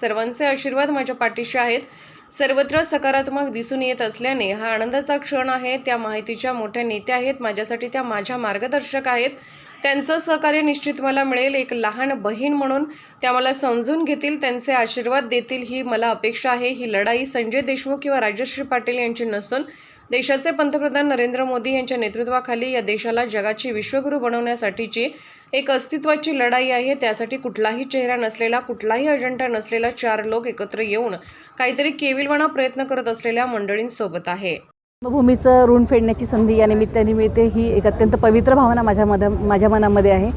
सर्वांचे आशीर्वाद माझ्या पाठीशी आहेत. सर्वत्र सकारात्मक दिसून येत असल्याने हा आनंदाचा क्षण आहे. त्या माहितीच्या मोठ्या नेत्या आहेत. माझ्यासाठी त्या माझ्या मार्गदर्शक आहेत. त्यांचं सहकार्य निश्चित मला मिळेल. एक लहान बहीण म्हणून त्या मला समजून घेतील. त्यांचे आशीर्वाद देतील ही मला अपेक्षा आहे. ही लढाई संजय देशमुख किंवा राजश्री पाटील यांची नसून देशाचे पंतप्रधान नरेंद्र मोदी यांच्या नेतृत्वाखाली या देशाला जगाची विश्वगुरू बनवण्यासाठीची एक अस्तित्वाची लढाई आहे त्यासाठी कुठलाही चेहरा नसलेला कुठलाही अजेंडा नसलेला चार लोक एकत्र येऊन काहीतरी केविलवाणा प्रयत्न करत असलेल्या मंडळींसोबत आहे. भूमीचं ऋण फेडण्याची संधी या निमित्ताने मिळते ही एक अत्यंत पवित्र भावना माझ्या मध माझ्या मनामध्ये आहे.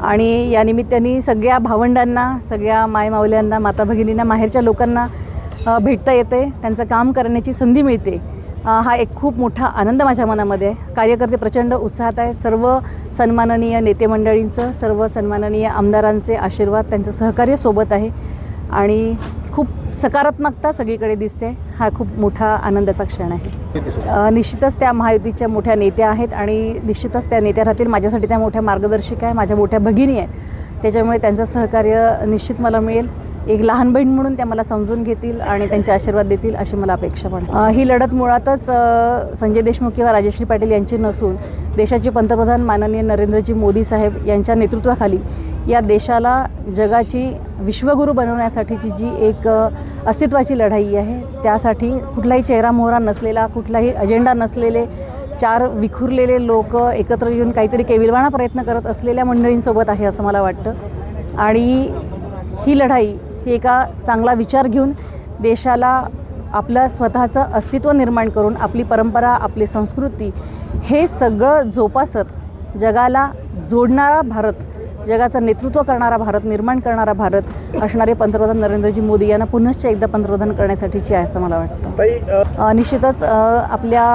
आणि या निमित्ताने सगळ्या भावंडांना सगळ्या मायमावल्यांना माता भगिनींना माहेरच्या लोकांना भेटता येते. त्यांचं काम करण्याची संधी मिळते. हा एक खूप मोठा आनंद माझ्या मनामध्ये आहे. कार्यकर्ते प्रचंड उत्साहात आहे. सर्व सन्माननीय नेते मंडळींचं सर्व सन्माननीय आमदारांचे आशीर्वाद त्यांचं सहकार्य सोबत आहे. आणि खूप सकारात्मकता सगळीकडे दिसते. हा खूप मोठा आनंदाचा क्षण आहे. निश्चितच त्या महायुतीच्या मोठ्या नेत्या आहेत आणि निश्चितच त्या नेत्या राहतील. माझ्यासाठी त्या मोठ्या मार्गदर्शिका आहे. माझ्या मोठ्या भगिनी आहेत. त्याच्यामुळे त्यांचं सहकार्य निश्चित मला मिळेल. एक लहान बहीण म्हणून त्या मला समजून घेतील आणि त्यांचे आशीर्वाद देतील अशी मला अपेक्षा पण. ही लढत मुळातच संजय देशमुख किंवा राजश्री पाटील यांची नसून देशाचे पंतप्रधान माननीय नरेंद्रजी मोदी साहेब यांच्या नेतृत्वाखाली या देशाला जगाची विश्वगुरू बनवण्यासाठीची जी एक अस्तित्वाची लढाई आहे त्यासाठी कुठलाही चेहरा मोहरा नसलेला कुठलाही अजेंडा नसलेले चार विखुरलेले लोक एकत्र येऊन काहीतरी केविलवाणा प्रयत्न करत असलेल्या मंडळींसोबत आहे असं मला वाटतं. आणि ही लढाई ही एका चांगला विचार घेऊन देशाला आपलं स्वतःचं अस्तित्व निर्माण करून आपली परंपरा आपली संस्कृती हे सगळं जोपासत जगाला जोडणारा भारत जगाचं नेतृत्व करणारा भारत निर्माण करणारा भारत असणारे पंतप्रधान नरेंद्रजी मोदी यांना पुनश्च एकदा पंतप्रधान करण्यासाठीची आहे असं मला वाटतं. निश्चितच आपल्या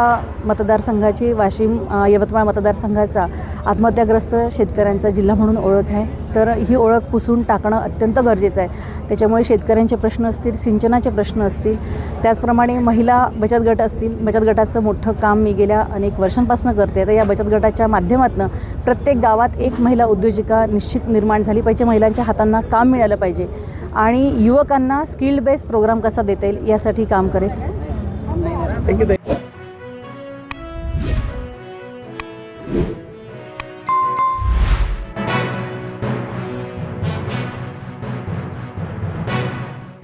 मतदारसंघाची वाशिम यवतमाळ मतदारसंघाचा आत्महत्याग्रस्त शेतकऱ्यांचा जिल्हा म्हणून ओळख आहे. तर ही ओळख पुसून टाकणं अत्यंत गरजेचं आहे. त्याच्यामुळे शेतकऱ्यांचे प्रश्न असतील सिंचनाचे प्रश्न असतील त्याचप्रमाणे महिला बचत गट असतील बचत गटाचं मोठं काम मी गेल्या अनेक वर्षांपासून करते. तर या बचत गटाच्या माध्यमातून प्रत्येक गावात एक महिला उद्योजिका निश्चित निर्माण झाली पाहिजे महिलांच्या हातांना काम मिळालं पाहिजे आणि युवकांना स्किल्ड बेस्ड प्रोग्राम कसा देता येईल यासाठी काम करेल. थँक्यू